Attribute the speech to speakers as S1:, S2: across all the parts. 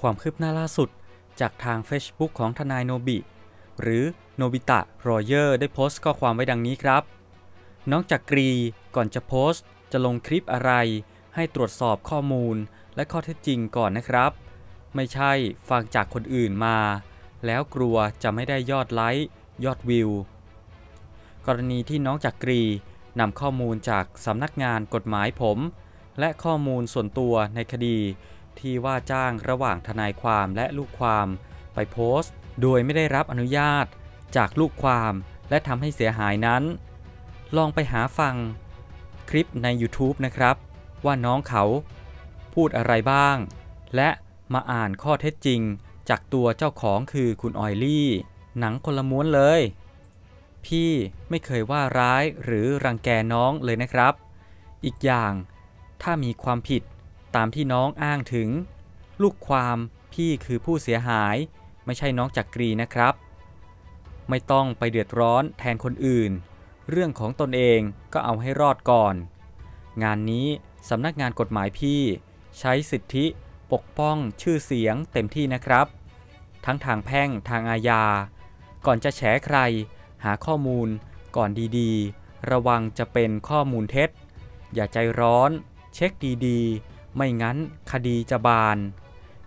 S1: ความคืบหน้าล่าสุด จากทาง Facebook ของทนายโนบิ หรือโนบิตะรอเยอร์ได้โพสต์ข้อความไว้ดังนี้ครับ น้องจักรีก่อนจะโพสต์ จะลงคลิปอะไร ให้ตรวจสอบข้อมูลและข้อเท็จจริงก่อนนะครับ ไม่ใช่ฟังจากคนอื่นมา แล้วกลัวจะไม่ได้ยอดไลค์ยอดวิว กรณีที่น้องจักรีนำข้อมูลจากสำนักงานกฎหมายผม และข้อมูลส่วนตัวในคดี ที่ว่าจ้างระหว่างทนายความและลูกความ ไปโพสต์ โดยไม่ได้รับอนุญาต จากลูกความและทำให้เสียหายนั้น ลองไปหาฟัง คลิปใน YouTube นะครับ ว่าน้องเขา พูดอะไรบ้าง และมาอ่านข้อเท็จจริง จากตัวเจ้าของคือคุณออยลี่ หนังคนละม้วนเลย พี่ไม่เคยว่าร้ายหรือรังแกน้องเลยนะครับ อีกอย่างถ้ามีความผิด ตามที่น้องอ้างถึง ลูกความพี่คือผู้เสียหาย ไม่ใช่น้องจักรีนะครับ ไม่ต้องไปเดือดร้อนแทนคนอื่น เรื่องของตนเองก็เอาให้รอดก่อน งานนี้สำนักงานกฎหมายพี่ ใช้สิทธิปกป้องชื่อเสียงเต็มที่นะครับ ทั้งทางแพ่งทางอาญา ก่อนจะแฉใคร หาข้อมูล ก่อนดีๆ ระวังจะเป็นข้อมูลเท็จ อย่าใจร้อน เช็คดีๆ ไม่งั้นคดีจะบาน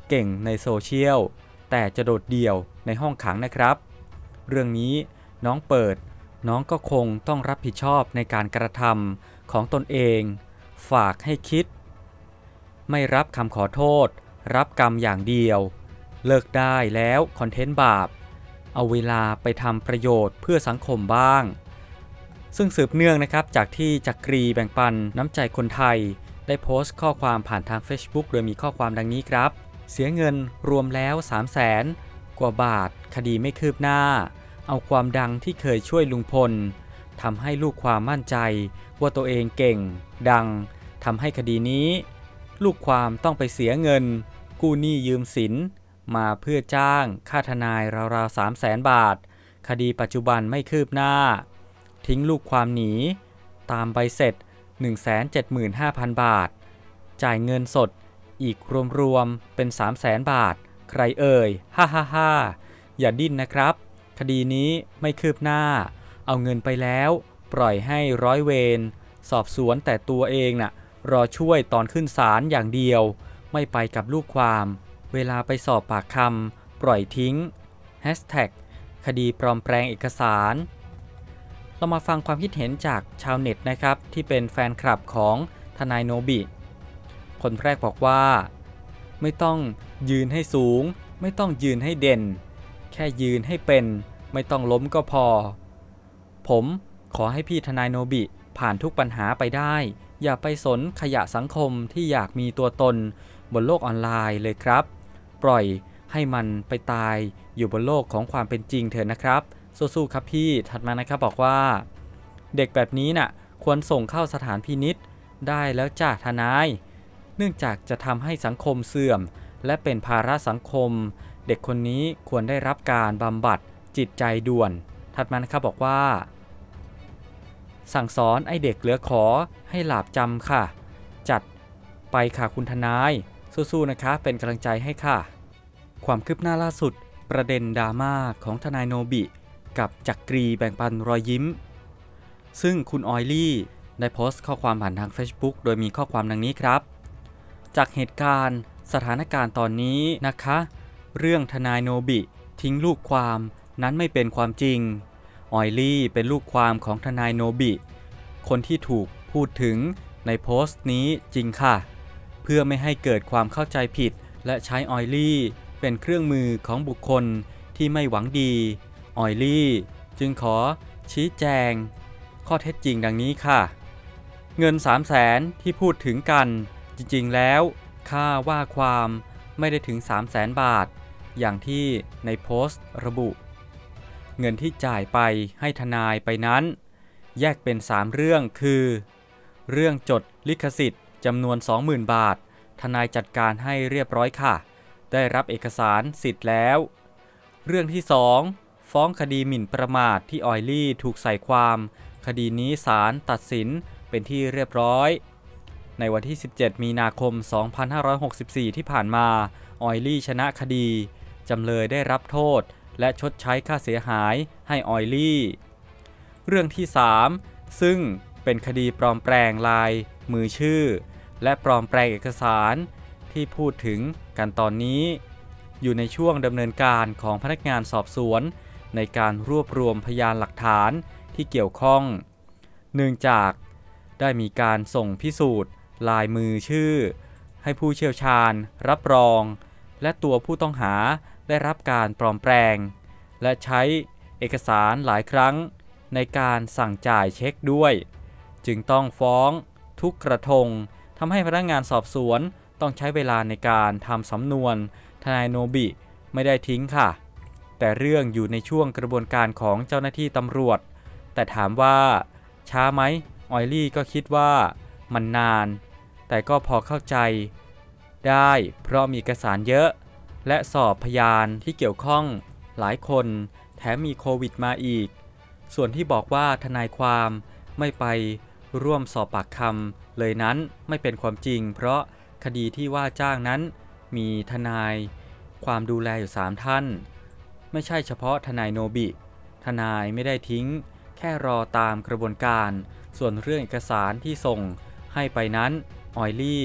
S1: เก่งในโซเชียล แต่จะโดดเดี่ยวในห้องขังนะครับ เรื่องนี้น้องเปิด น้องก็คงต้องรับผิดชอบในการกระทำของตนเอง ฝากให้คิด ไม่รับคำขอโทษ รับกรรมอย่างเดียว เลิกได้แล้วคอนเทนต์บาป เอาเวลาไปทำประโยชน์เพื่อสังคมบ้างซึ่งสืบเนื่องนะครับจากที่จักรีแบ่งปันน้ำใจคนไทย ได้โพสต์ข้อความผ่านทาง Facebook โดยมีข้อความดังนี้ครับ เสียเงินรวมแล้ว 3 0 0แสนกว่าบาท คดีไม่คืบหน้า เอาความดังที่เคยช่วยลุงพลทำให้ลูกความมั่นใจ ว่าตัวเองเก่ง ดังทำให้คดีนี้ ลูกความต้องไปเสียเงิน กู้หนี้ยืมสิน มาเพื่อจ้าง ค่าทนายราวๆ3 0 0แสนบาท คดีปัจจุบันไม่คืบหน้า ทิ้งลูกความหนี ตามใบเสร็จ 175,000 บาท จ่ายเงินสดอีกรวมๆ เป็น 3 0 0แสนบาท ใครเอ่ย ฮ่าฮ่าฮ่าอย่าดิ้นนะครับ คดีนี้ไม่คืบหน้า เอาเงินไปแล้ว ปล่อยให้ร้อยเวร สอบสวนแต่ตัวเองน่ะ รอช่วยตอนขึ้นศาลอย่างเดียว ไม่ไปกับลูกความ เวลาไปสอบปากคำปล่อยทิ้ง Hashtag คดีปลอมแปลงเอกสาร เรามาฟังความคิดเห็นจากชาวเน็ตนะครับ ที่เป็นแฟนคลับของทนายโนบิ คนแรกบอกว่า ไม่ต้องยืนให้สูง ไม่ต้องยืนให้เด่น แค่ยืนให้เป็น ไม่ต้องล้มก็พอ ผมขอให้พี่ทนายโนบิผ่านทุกปัญหาไปได้ อย่าไปสนขยะสังคมที่อยากมีตัวตน บนโลกออนไลน์เลยครับ ปล่อยให้มันไปตายอยู่บนโลกของความเป็นจริงเถอะนะครับ สู้ๆครับพี่ถัดมานะครับบอกว่า เด็กแบบนี้น่ะควรส่งเข้าสถานพินิษได้แล้วจ้าทนาย เนื่องจากจะทำให้สังคมเสื่อม และเป็นภาระสังคม เด็กคนนี้ควรได้รับการบำบัดจิตใจด่วน ถัดมานะครับบอกว่า สั่งสอนไอเด็กเหลือขอให้หลาบจำค่ะ จัดไปค่ะคุณทนาย สู้ๆนะคะ เป็นกำลังใจให้ค่ะ ความคืบหน้าล่าสุด ประเด็นดราม่าของทนายโนบิ กับจักรีแบ่งปันรอยยิ้ม ซึ่งคุณออยลี่ได้โพสต์ข้อความผ่านทาง Facebook โดยมีข้อความดังนี้ครับ จากเหตุการณ์สถานการณ์ตอนนี้นะคะ เรื่องทนายโนบิ ทิ้งลูกความนั้นไม่เป็นความจริง ออยลี่เป็นลูกความของทนายโนบิ คนที่ถูกพูดถึงในโพสต์นี้จริงค่ะ เพื่อไม่ให้เกิดความเข้าใจผิด และใช้ออยลี่เป็นเครื่องมือของบุคคลที่ไม่หวังดี ออยลี่ จึงขอชี้แจง ข้อเท็จจริงดังนี้ค่ะ เงิน 3 0 0แสนที่พูดถึงกัน จริงๆแล้ว ค่าว่าความไม่ได้ถึง 3 0 0แสนบาท อย่างที่ในโพสต์ระบุ เงินที่จ่ายไปให้ทนายไปนั้น แยกเป็น 3 เรื่องคือ เรื่องจดลิขสิทธิ์จำนวน 20,000 บาท ทนายจัดการให้เรียบร้อยค่ะ ได้รับเอกสารสิทธิ์แล้ว เรื่องที่ 2 ฟ้องคดีหมิ่นประมาทที่ออยลี่ถูกใส่ความ คดีนี้ศาลตัดสินเป็นที่เรียบร้อย ในวันที่ 17 มีนาคม 2564 ที่ผ่านมา ออยลี่ชนะคดี จำเลยได้รับโทษ และชดใช้ค่าเสียหายให้ออยลี่ เรื่องที่ 3 ซึ่งเป็นคดีปลอมแปลงลาย มือชื่อ และปลอมแปลงเอกสารที่พูดถึงกันตอนนี้ อยู่ในช่วงดำเนินการของพนักงานสอบสวน ในการรวบรวมพยานหลักฐานที่เกี่ยวข้อง เนื่องจากได้มีการส่งพิสูจน์ ลายมือชื่อ ให้ผู้เชี่ยวชาญ รับรอง และตัวผู้ต้องหาได้รับการปลอมแปลง และใช้เอกสารหลายครั้ง ในการสั่งจ่ายเช็คด้วย จึงต้องฟ้องทุกกระทงทำให้พนักงานสอบสวนต้องใช้เวลาในการทำสำนวน ทนายโนบิไม่ได้ทิ้งค่ะ แต่เรื่องอยู่ในช่วงกระบวนการของเจ้าหน้าที่ตำรวจ แต่ถามว่า ช้าไหมออยลี่ก็คิดว่ามันนาน แต่ก็พอเข้าใจ ได้เพราะมีเอกสารเยอะ และสอบพยานที่เกี่ยวข้อง หลายคน แถมมีโควิดมาอีก ส่วนที่บอกว่าทนายความไม่ไปร่วมสอบปากคำเลยนั้นไม่เป็นความจริง เพราะคดีที่ว่าจ้างนั้น มีทนาย ความดูแลอยู่ 3 ท่าน ไม่ใช่เฉพาะทนายโนบิ ทนายไม่ได้ทิ้ง แค่รอตามกระบวนการ ส่วนเรื่องเอกสารที่ส่งให้ไปนั้นออยลี่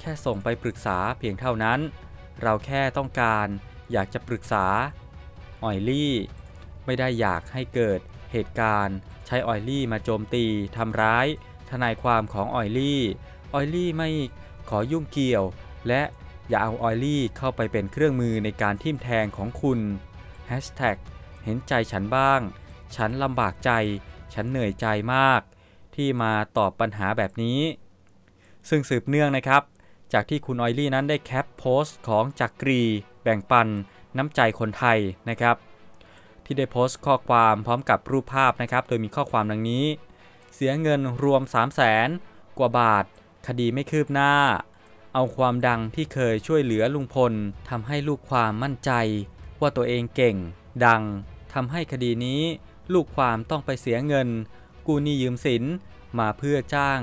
S1: แค่ส่งไปปรึกษาเพียงเท่านั้น เราแค่ต้องการอยากจะปรึกษาออยลี่ ไม่ได้อยากให้เกิดเหตุการณ์ใช้ออยลี่มาโจมตีทำร้าย ทนายความของออยลี่ ออยลี่ไม่ขอยุ่งเกี่ยว และอย่าเอาออยลี่เข้าไปเป็นเครื่องมือในการทิ่มแทงของคุณ เห็นใจฉันบ้าง ฉันลำบากใจ ฉันเหนื่อยใจมาก ที่มาตอบปัญหาแบบนี้ ซึ่งสืบเนื่องนะครับ จากที่คุณออยลี่นั้นได้แคปโพสต์ของจักรี แบ่งปัน น้ำใจคนไทยนะครับ ที่ได้โพสต์ข้อความพร้อมกับรูปภาพนะครับ โดยมีข้อความดังนี้ เสียเงินรวม 3 0 0แสนกว่าบาท คดีไม่คืบหน้า เอาความดังที่เคยช่วยเหลือลุงพลทำให้ลูกความมั่นใจ ว่าตัวเองเก่ง ดังทำให้คดีนี้ ลูกความต้องไปเสียเงิน กู้หนี้ยืมสินมาเพื่อจ้าง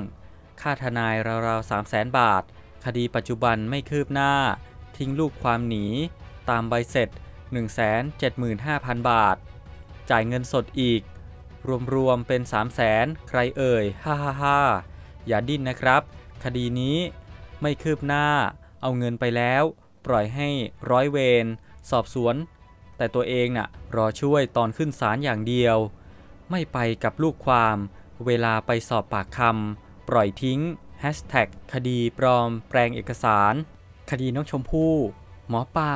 S1: ค่าทนายราวๆ3 0 0แสนบาท คดีปัจจุบันไม่คืบหน้า ทิ้งลูกความหนี ตามใบเสร็จ 175,000 บาท จ่ายเงินสดอีก รวมๆเป็น3 0 0แสนใครเอ่ย ฮ่าฮ่าฮ่าอย่าดิ้นนะครับ คดีนี้ไม่คืบหน้า เอาเงินไปแล้ว ปล่อยให้ร้อยเวร สอบสวน แต่ตัวเองน่ะรอช่วยตอนขึ้นศาลอย่างเดียว ไม่ไปกับลูกความ เวลาไปสอบปากคำปล่อยทิ้ง Hashtag คดีปลอมแปลงเอกสาร คดีน้องชมพู่ หมอปลา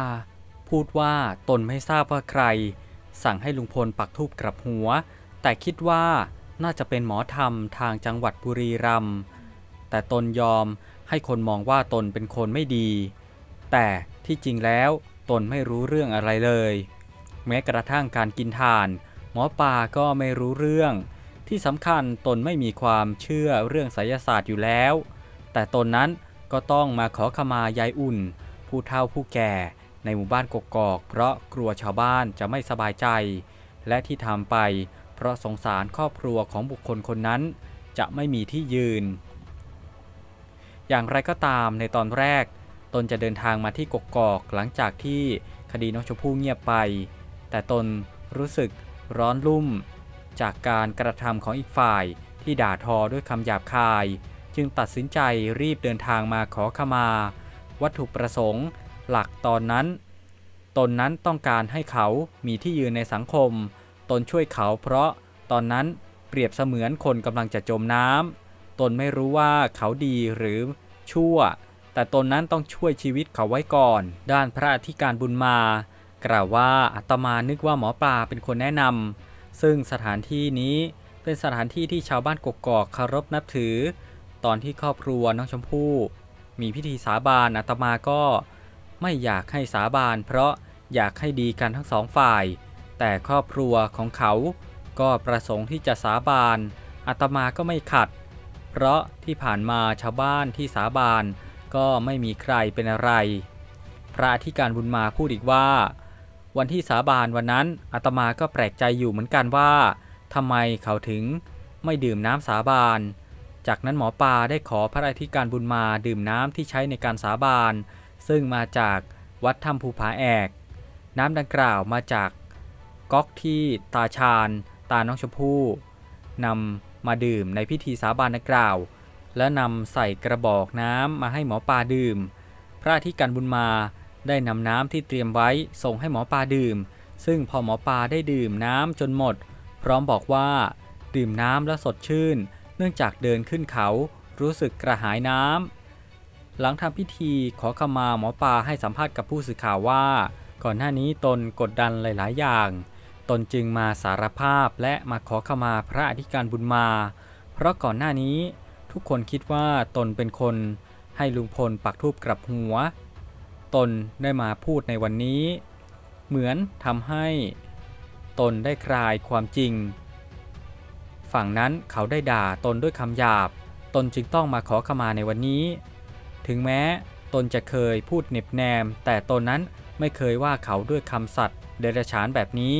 S1: พูดว่าตนไม่ทราบว่าใคร สั่งให้ลุงพลปักทูบกลับหัว แต่คิดว่าน่าจะเป็นหมอธรรมทางจังหวัดบุรีรัมย์แต่ตนยอมให้คนมองว่าตนเป็นคนไม่ดี แต่ที่จริงแล้ว ตนไม่รู้เรื่องอะไรเลย แม้กระทั่งการกินทาน หมอปลาก็ไม่รู้เรื่อง ที่สำคัญตนไม่มีความเชื่อเรื่องไสยศาสตร์อยู่แล้ว แต่ตนนั้นก็ต้องมาขอขมายายอุ่น ผู้เฒ่าผู้แก่ในหมู่บ้านกกอก เพราะกลัวชาวบ้านจะไม่สบายใจ และที่ทำไป เพราะสงสารครอบครัวของบุคคลคนนั้น จะไม่มีที่ยืน อย่างไรก็ตามในตอนแรก ตนจะเดินทางมาที่กกอกหลังจากที่คดีน้องชมพู่เงียบไป แต่ตนรู้สึกร้อนรุ่ม จากการกระทำของอีกฝ่ายที่ด่าทอด้วยคำหยาบคาย จึงตัดสินใจรีบเดินทางมาขอขมา วัตถุประสงค์ หลักตอนนั้น ตนนั้นต้องการให้เขามีที่ยืนในสังคม ตนช่วยเขาเพราะตอนนั้นเปรียบเสมือนคนกำลังจะจมน้ำตนไม่รู้ว่าเขาดีหรือชั่ว แต่ตนนั้นต้องช่วยชีวิตเขาไว้ก่อน ด้านพระอธิการบุญมา กล่าวว่าอาตมานึกว่าหมอปลาเป็นคนแนะนำซึ่งสถานที่นี้เป็นสถานที่ที่ชาวบ้านกกอกเคารพนับถือ ตอนที่ครอบครัวน้องชมพู่ มีพิธีสาบานอาตมาก็ไม่อยากให้สาบาน เพราะอยากให้ดีกันทั้งสองฝ่าย แต่ครอบครัวของเขาก็ประสงค์ที่จะสาบานอาตมาก็ไม่ขัด เพราะที่ผ่านมาชาวบ้านที่สาบาน ก็ไม่มีใครเป็นอะไร พระอธิการบุญมาพูดอีกว่า วันที่สาบานวันนั้นอาตมาก็แปลกใจอยู่เหมือนกันว่าทำไมเขาถึงไม่ดื่มน้ำสาบาน จากนั้นหมอปลาได้ขอพระอธิการบุญมาดื่มน้ำที่ใช้ในการสาบาน ซึ่งมาจากวัดถ้ำภูผาแอก น้ำดังกล่าวมาจากก๊อกที่ตาชาญตาน้องชมพู่นำมาดื่มในพิธีสาบานดังกล่าว และนำใส่กระบอกน้ำมาให้หมอปลาดื่ม พระธิการบุญมาได้นำน้ำที่เตรียมไว้ส่งให้หมอปลาดื่ม ซึ่งพอหมอปลาได้ดื่มน้ำจนหมด พร้อมบอกว่า ดื่มน้ำแล้วสดชื่น เนื่องจากเดินขึ้นเขารู้สึกกระหายน้ำหลังทำพิธีขอขมาหมอปลาให้สัมภาษณ์กับผู้สื่อข่าวว่า ก่อนหน้านี้ตนกดดันหลาย ๆ อย่าง ตนจึงมาสารภาพและมาขอขมาพระอธิการบุญมา เพราะก่อนหน้านี้ ทุกคนคิดว่าตนเป็นคนให้ลุงพลปักทูบกลับหัว ตนได้มาพูดในวันนี้ เหมือนทำให้ตนได้คลายความจริง ฝั่งนั้นเขาได้ด่าตนด้วยคำหยาบ ตนจึงต้องมาขอขมาในวันนี้ ถึงแม้ตนจะเคยพูดเน็บแนม แต่ตนนั้นไม่เคยว่าเขาด้วยคำสัตย์เดรัจฉานแบบนี้